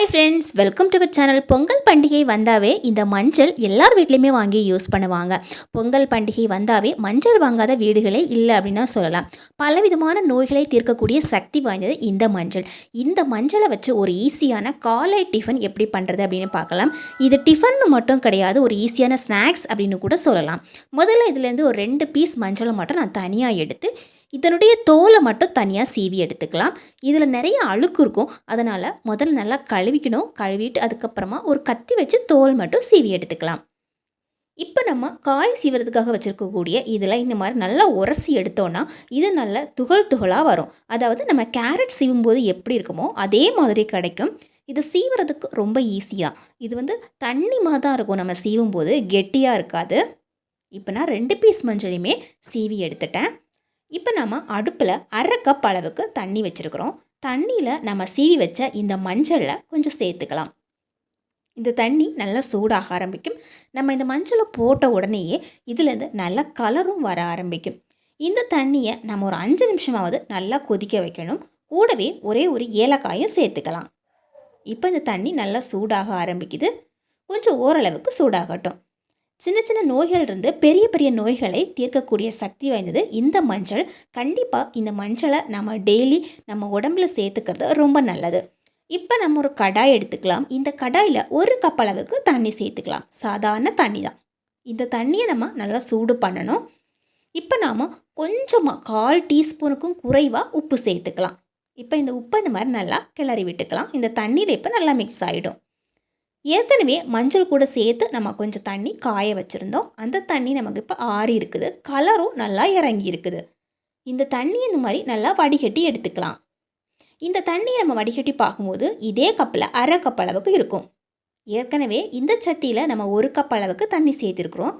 Hi friends welcome to our channel Pongal பண்டிகை வந்தாவே இந்த மஞ்சள் எல்லார் வீட்லேயுமே வாங்கி யூஸ் பண்ணுவாங்க. பொங்கல் பண்டிகை வந்தாவே மஞ்சள் வாங்காத வீடுகளே இல்லை அப்படின்னா சொல்லலாம். பலவிதமான நோய்களை தீர்க்கக்கூடிய சக்தி வாய்ந்தது இந்த மஞ்சள். இந்த மஞ்சளை வச்சு ஒரு ஈஸியான காலை டிஃபன் எப்படி பண்ணுறது அப்படின்னு பார்க்கலாம். இது டிஃபன் மட்டும் கிடையாது ஒரு ஈஸியான ஸ்நாக்ஸ் அப்படின்னு கூட சொல்லலாம். முதல்ல இதுலேருந்து ஒரு ரெண்டு பீஸ் மஞ்சளை மட்டும் நான் தனியாக எடுத்து இதனுடைய தோலை மட்டும் தனியாக சீவி எடுத்துக்கலாம். இதில் நிறைய அழுக்கு இருக்கும். அதனால் முதல்ல நல்லா கழுவிக்கணும். கழுவிட்டு அதுக்கப்புறமா ஒரு கத்தி வச்சு தோல் மட்டும் சீவி எடுத்துக்கலாம். இப்போ நம்ம காய் சீவுறதுக்காக வச்சுருக்கக்கூடிய இதில் இந்த மாதிரி நல்லா உரசி எடுத்தோன்னா இது நல்ல துகள் துகளாக வரும். அதாவது நம்ம கேரட் சீவும்போது எப்படி இருக்குமோ அதே மாதிரி கிடைக்கும். இது சீவுறதுக்கு ரொம்ப ஈஸியாக இது வந்து தண்ணி மாதிரி தான் இருக்கும். நம்ம சீவும்போது கெட்டியாக இருக்காது. இப்போ நான் ரெண்டு பீஸ் மஞ்சளையுமே சீவி எடுத்துட்டேன். இப்போ நம்ம அடுப்பில் அரை கப் அளவுக்கு தண்ணி வச்சுருக்குறோம். தண்ணியில் நம்ம சீவி வச்ச இந்த மஞ்சளில் கொஞ்சம் சேர்த்துக்கலாம். இந்த தண்ணி நல்லா சூடாக ஆரம்பிக்கும். நம்ம இந்த மஞ்சளை போட்ட உடனேயே இதுலேருந்து நல்ல கலரும் வர ஆரம்பிக்கும். இந்த தண்ணியை நம்ம ஒரு அஞ்சு நிமிஷமாவது நல்லா கொதிக்க வைக்கணும். கூடவே ஒரே ஒரு ஏலக்காயும் சேர்த்துக்கலாம். இப்போ இந்த தண்ணி நல்லா சூடாக ஆரம்பிக்குது. கொஞ்சம் ஓரளவுக்கு சூடாகட்டும். சின்ன சின்ன நோய்கள் இருந்து பெரிய பெரிய நோய்களை தீர்க்கக்கூடிய சக்தி வாய்ந்தது இந்த மஞ்சள். கண்டிப்பாக இந்த மஞ்சளை நம்ம டெய்லி நம்ம உடம்புல சேர்த்துக்கிறது ரொம்ப நல்லது. இப்போ நம்ம ஒரு கடாய் எடுத்துக்கலாம். இந்த கடாயில் ஒரு கப் அளவுக்கு தண்ணி சேர்த்துக்கலாம். சாதாரண தண்ணி தான். இந்த தண்ணியை நம்ம நல்லா சூடு பண்ணணும். இப்போ நாம் கொஞ்சமாக கால் டீஸ்பூனுக்கும் குறைவாக உப்பு சேர்த்துக்கலாம். இப்போ இந்த உப்பை இந்த மாதிரி நல்லா கிளறி விட்டுக்கலாம். இந்த தண்ணியில் இப்போ நல்லா மிக்ஸ் ஆகிடும் ஏற்கனவே மஞ்சள் கூட சேர்த்து நம்ம கொஞ்சம் தண்ணி காய வச்சுருந்தோம். அந்த தண்ணி நமக்கு இப்போ ஆறி இருக்குது. கலரும் நல்லா இறங்கி இருக்குது. இந்த தண்ணி இந்த மாதிரி நல்லா வடிகட்டி எடுத்துக்கலாம். இந்த தண்ணியை நம்ம வடிகட்டி பார்க்கும்போது இதே கப்பில் அரை கப் அளவுக்கு இருக்கும். ஏற்கனவே இந்த சட்டியில் நம்ம ஒரு கப் அளவுக்கு தண்ணி சேர்த்துருக்குறோம்.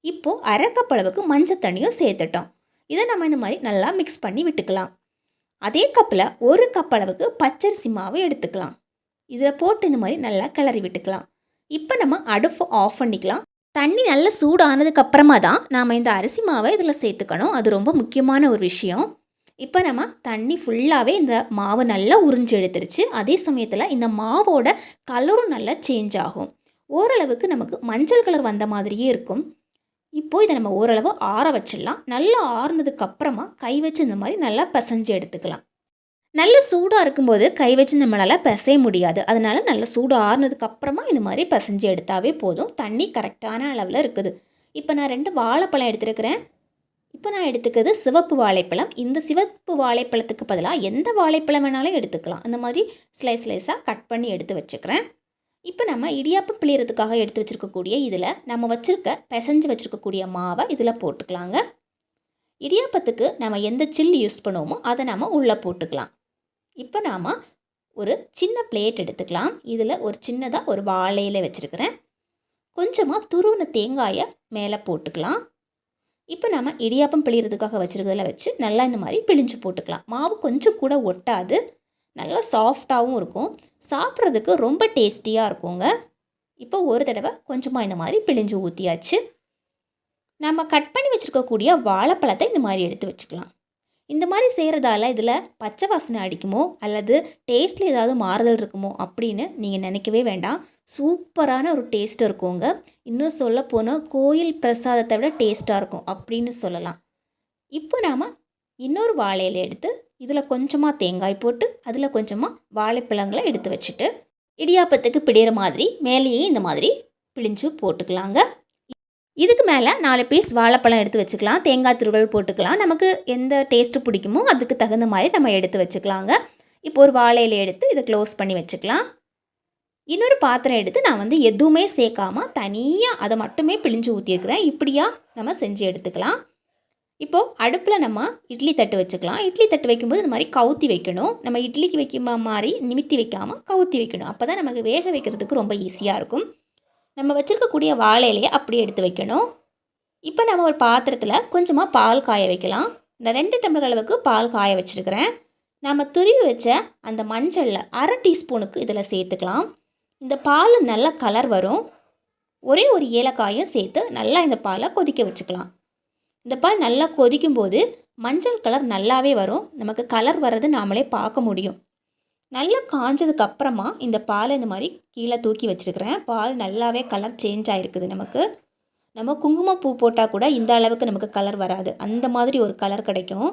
இப்போது அரை கப் அளவுக்கு மஞ்சள் தண்ணியும் சேர்த்துட்டோம். இதை நம்ம இந்த மாதிரி நல்லா மிக்ஸ் பண்ணி விட்டுக்கலாம். அதே கப்பில் ஒரு கப் அளவுக்கு பச்சரிசி மாவு எடுத்துக்கலாம். இதில் போட்டு இந்த மாதிரி நல்லா கிளறி விட்டுக்கலாம். இப்போ நம்ம அடுப்பு ஆஃப் பண்ணிக்கலாம். தண்ணி நல்லா சூடானதுக்கு அப்புறமா தான் நாம் இந்த அரிசி மாவை இதில் சேர்த்துக்கணும். அது ரொம்ப முக்கியமான ஒரு விஷயம். இப்போ நம்ம தண்ணி ஃபுல்லாகவே இந்த மாவு நல்லா உறிஞ்சு எடுத்துருச்சு. அதே சமயத்தில் இந்த மாவோட கலரும் நல்லா சேஞ்ச் ஆகும். ஓரளவுக்கு நமக்கு மஞ்சள் கலர் வந்த மாதிரியே இருக்கும். இப்போது இதை நம்ம ஓரளவு ஆற வச்சிடலாம். நல்லா ஆறுனதுக்கு அப்புறமா கை வச்சு இந்த மாதிரி நல்லா பிசைஞ்சு எடுத்துக்கலாம். நல்ல சூடாக இருக்கும்போது கை வச்சு நம்மளால் பிசைய முடியாது. அதனால் நல்ல சூடு ஆறுனதுக்கப்புறமா இந்த மாதிரி பிசைஞ்சு எடுத்தாவே போதும். தண்ணி கரெக்டான அளவில் இருக்குது. இப்போ நான் ரெண்டு வாழைப்பழம் எடுத்துருக்கிறேன். இப்போ நான் எடுத்துக்கிறது சிவப்பு வாழைப்பழம். இந்த சிவப்பு வாழைப்பழத்துக்கு பதிலாக எந்த வாழைப்பழம் வேணாலும் எடுத்துக்கலாம். அந்த மாதிரி ஸ்லைஸ் ஸ்லைஸாக கட் பண்ணி எடுத்து வச்சுக்கிறேன். இப்போ நம்ம இடியாப்பம் பிழியறதுக்காக எடுத்து வச்சுருக்கக்கூடிய இதில் நம்ம வச்சுருக்க பிசைஞ்சு வச்சுருக்கக்கூடிய மாவை இதில் போட்டுக்கலாங்க. இடியாப்பத்துக்கு நம்ம எந்த சில்லு யூஸ் பண்ணுவோமோ அதை நம்ம உள்ளே போட்டுக்கலாம். இப்போ நாம் ஒரு சின்ன பிளேட் எடுத்துக்கலாம். இதில் ஒரு சின்னதாக ஒரு வாழையில் வச்சுருக்கிறேன். கொஞ்சமாக துருவின தேங்காயை மேலே போட்டுக்கலாம். இப்போ நம்ம இடியாப்பம் பிழிகிறதுக்காக வச்சுருக்கிறதுல வச்சு நல்லா இந்த மாதிரி பிழிஞ்சு போட்டுக்கலாம். மாவு கொஞ்சம் கூட ஒட்டாது. நல்லா சாஃப்டாகவும் இருக்கும். சாப்பிட்றதுக்கு ரொம்ப டேஸ்டியாக இருக்குங்க. இப்போ ஒரு தடவை கொஞ்சமாக இந்த மாதிரி பிழிஞ்சு ஊற்றியாச்சு நம்ம கட் பண்ணி வச்சுருக்கக்கூடிய வாழைப்பழத்தை இந்த மாதிரி எடுத்து வச்சுக்கலாம். இந்த மாதிரி செய்கிறதால இதில் பச்சை வாசனை அடிக்குமோ? அல்லது டேஸ்ட்டில் ஏதாவது மாறுதல் இருக்குமோ? அப்படின்னு நீங்கள் நினைக்கவே வேண்டாம். சூப்பரான ஒரு டேஸ்ட் இருக்குங்க இன்னும் சொல்ல போனால் கோயில் பிரசாதத்தை விட டேஸ்ட்டாக இருக்கும் அப்படின்னு சொல்லலாம். இப்போ நாம் இன்னொரு வாழையில் எடுத்து இதில் கொஞ்சமாக தேங்காய் போட்டு அதில் கொஞ்சமாக வாழைப்பழங்களை எடுத்து வச்சுட்டு இடியாப்பத்துக்கு பிடிகிற மாதிரி மேலேயே இந்த மாதிரி பிழிஞ்சு போட்டுக்கலாங்க. இதுக்கு மேலே நாலு பீஸ் வாழைப்பழம் எடுத்து வச்சுக்கலாம். தேங்காய் துருவல் போட்டுக்கலாம். நமக்கு எந்த டேஸ்ட்டு பிடிக்குமோ அதுக்கு தகுந்த மாதிரி நம்ம எடுத்து வச்சுக்கலாங்க. இப்போ ஒரு வாழையில எடுத்து இதை க்ளோஸ் பண்ணி வச்சுக்கலாம். இன்னொரு பாத்திரம் எடுத்து நான் வந்து எதுவுமே சேர்க்காமல் தனியாக அதை மட்டுமே பிழிஞ்சு ஊற்றிருக்கிறேன் இப்படியா நம்ம செஞ்சு எடுத்துக்கலாம். இப்போது அடுப்பில் நம்ம இட்லி தட்டு வச்சுக்கலாம். இட்லி தட்டு வைக்கும்போது இந்த மாதிரி கவுத்தி வைக்கணும். நம்ம இட்லிக்கு வைக்கிற மாதிரி நிமித்தி வைக்காமல் கவுத்தி வைக்கணும். அப்போ தான் நமக்கு வேக வைக்கிறதுக்கு ரொம்ப ஈஸியாக இருக்கும். நம்ம வச்சுருக்கக்கூடிய வாழை இலையை அப்படியே எடுத்து வைக்கணும். இப்போ நம்ம ஒரு பாத்திரத்தில் கொஞ்சமாக பால் காய வைக்கலாம். நான் ரெண்டு டம்ளர் அளவுக்கு பால் காய வச்சுருக்கிறேன். நம்ம துருவி வச்ச அந்த மஞ்சளில் அரை டீஸ்பூனுக்கு இதில் சேர்த்துக்கலாம். இந்த பால் நல்ல கலர் வரும். ஒரே ஒரு ஏலக்காயும் சேர்த்து நல்லா இந்த பாலை கொதிக்க வச்சுக்கலாம். இந்த பால் நல்லா கொதிக்கும் போது மஞ்சள் கலர் நல்லாவே வரும். நமக்கு கலர் வர்றது நாமளே பார்க்க முடியும். நல்லா காஞ்சதுக்கு அப்புறமா இந்த பாலை இந்த மாதிரி கீழே தூக்கி வச்சுருக்கிறேன். பால் நல்லாவே கலர் சேஞ்ச் ஆகிருக்குது நமக்கு. நம்ம குங்குமப்பூ போட்டால் கூட இந்த அளவுக்கு நமக்கு கலர் வராது. அந்த மாதிரி ஒரு கலர் கிடைக்கும்.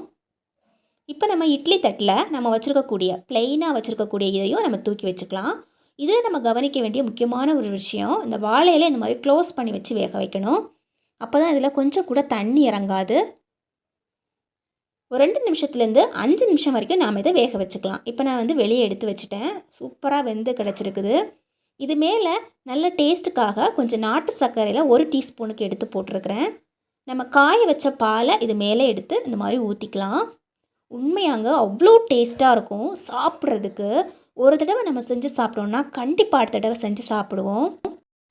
இப்போ நம்ம இட்லி தட்டில் நம்ம வச்சுருக்கக்கூடிய ப்ளெயினாக வச்சுருக்கக்கூடிய இதையும் நம்ம தூக்கி வச்சுக்கலாம். இதில் நம்ம கவனிக்க வேண்டிய முக்கியமான ஒரு விஷயம் இந்த வாழையில இந்த மாதிரி க்ளோஸ் பண்ணி வச்சு வேக வைக்கணும். அப்போ தான் இதில் கொஞ்சம் கூட தண்ணி இறங்காது. ஒரு ரெண்டு நிமிஷத்துலேருந்து அஞ்சு நிமிஷம் வரைக்கும் நாம் இதை வேக வச்சுக்கலாம். இப்போ நான் வந்து வெளியே எடுத்து வச்சுட்டேன். சூப்பராக வெந்து கிடச்சிருக்குது. இது மேலே நல்ல டேஸ்ட்டுக்காக கொஞ்சம் நாட்டு சர்க்கரையில் ஒரு டீஸ்பூனுக்கு எடுத்து போட்டிருக்கிறேன். நம்ம காய வச்ச பாலை இது மேலே எடுத்து இந்த மாதிரி ஊற்றிக்கலாம் உண்மையாங்க அவ்வளோ டேஸ்ட்டாக இருக்கும் சாப்பிட்றதுக்கு. ஒரு தடவை நம்ம செஞ்சு சாப்பிட்டோம்னா கண்டிப்பாக அடுத்த தடவை செஞ்சு சாப்பிடுவோம்.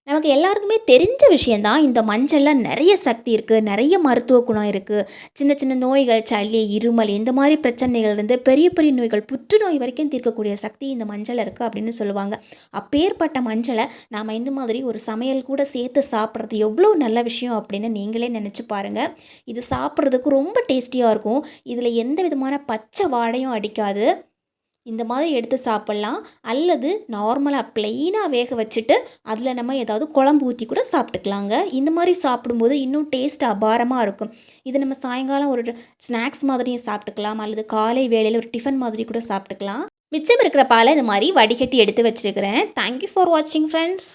நமக்கு எல்லாருக்குமே தெரிஞ்ச விஷயந்தான் இந்த மஞ்சளில் நிறைய சக்தி இருக்குது நிறைய மருத்துவ குணம் இருக்குது சின்ன சின்ன நோய்கள் சளி இருமல் இந்த மாதிரி பிரச்சனைகள் இருந்து பெரிய பெரிய நோய்கள் புற்றுநோய் வரைக்கும் தீர்க்கக்கூடிய சக்தி இந்த மஞ்சள் இருக்குது அப்படின்னு சொல்லுவாங்க. அப்பேற்பட்ட மஞ்சளை நாம் இந்த மாதிரி ஒரு சமையல் கூட சேர்த்து சாப்பிட்றது எவ்வளோ நல்ல விஷயம் அப்படின்னு நீங்களே நினச்சி பாருங்கள் இது சாப்பிட்றதுக்கு ரொம்ப டேஸ்டியாக இருக்கும். இதில் எந்த விதமான பச்சை வாடையும் அடிக்காது. இந்த மாதிரி எடுத்து சாப்பிட்லாம். அல்லது நார்மலாக ப்ளெயினாக வேக வச்சுட்டு அதில் நம்ம ஏதாவது குழம்பு ஊற்றி கூட சாப்பிட்டுக்கலாங்க. இந்த மாதிரி சாப்பிடும்போது இன்னும் டேஸ்ட் அபாரமாக இருக்கும். இது நம்ம சாயங்காலம் ஒரு ஸ்நாக்ஸ் மாதிரியும் சாப்பிட்டுக்கலாம். அல்லது காலை வேளையில் ஒரு டிஃபன் மாதிரி கூட சாப்பிட்டுக்கலாம். மிச்சம் இருக்கிற பாலை இந்த மாதிரி வடிகட்டி எடுத்து வச்சுருக்கிறேன். தேங்க்யூ ஃபார் வாட்சிங் ஃப்ரெண்ட்ஸ்